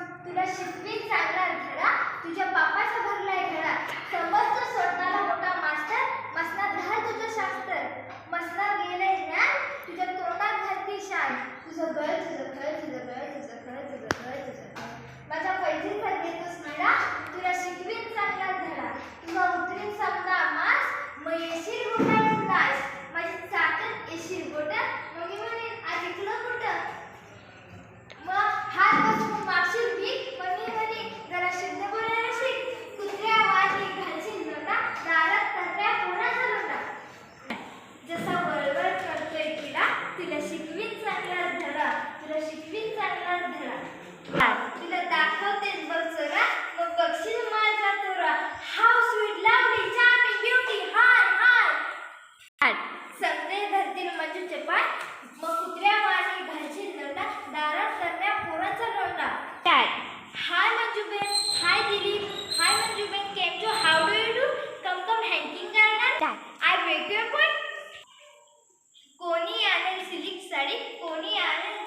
तुला शिकवीन चांगला धडा तुझ्या बापाचा भरलाय घडा समजतो स्वतःला मोठा मास्टर मसनात घाल तुझं शास्त्र. मसनात गेलंय ज्ञान तुझ्या तोंडात घालती शान. तुझं गळ सगळे धरतील म्हणजे मजूचे पाय मग कुत्र्या वाणी घालशील दंडा दारात करण्या पोराचा रोंडा काय? Hi Manjuben hi Dilip hi Manjuben came to how do you do come come hanging garden I wake your कोणी आणेल सिल्क साडी? कोणी आणेल